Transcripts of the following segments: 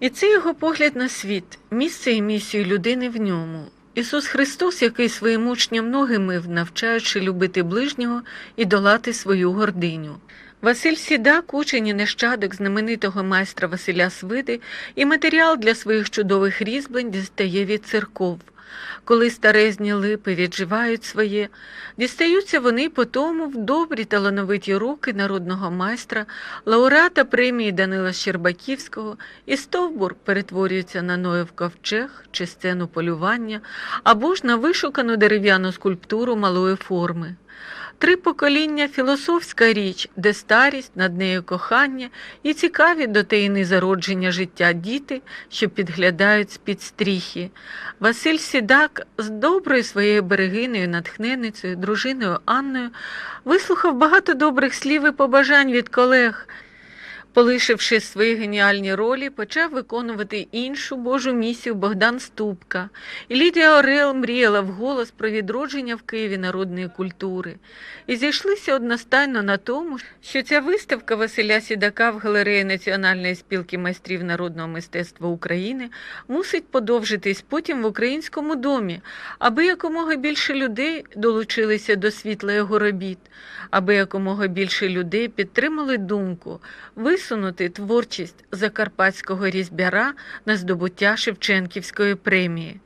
І це його погляд на світ, місце і місію людини в ньому. Ісус Христос, який своїм учням ноги мив, навчаючи любити ближнього і долати свою гординю. Василь Сідак, учень і нещадок знаменитого майстра Василя Свиди, і матеріал для своїх чудових різьблень дістає від церков. Коли старезні липи відживають своє, дістаються вони по тому в добрі талановиті руки народного майстра, лауреата премії Данила Щербаківського, і стовбур перетворюється на Ноєв ковчег чи сцену полювання, або ж на вишукану дерев'яну скульптуру малої форми. Три покоління філософська річ, де старість, над нею кохання і цікаві до теїни зародження життя діти, що підглядають з-під стріхи. Василь Сідак з доброю своєю берегиною, натхненницею, дружиною Анною вислухав багато добрих слів і побажань від колег. Полишивши свої геніальні ролі, почав виконувати іншу Божу місію Богдан Ступка. І Лідія Орел мріяла вголос про відродження в Києві народної культури. І зійшлися одностайно на тому, що ця виставка Василя Сідака в галереї Національної спілки майстрів народного мистецтва України мусить подовжитись потім в українському домі, аби якомога більше людей долучилися до світла його робіт, аби якомога більше людей підтримали думку висунути творчість закарпатського різьбяра на здобуття Шевченківської премії.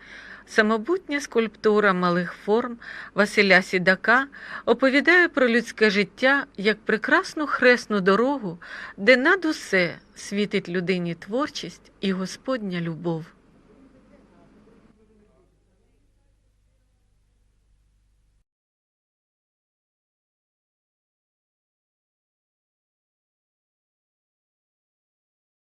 Самобутня скульптура малих форм Василя Сідака оповідає про людське життя як прекрасну хресну дорогу, де над усе світить людині творчість і Господня любов.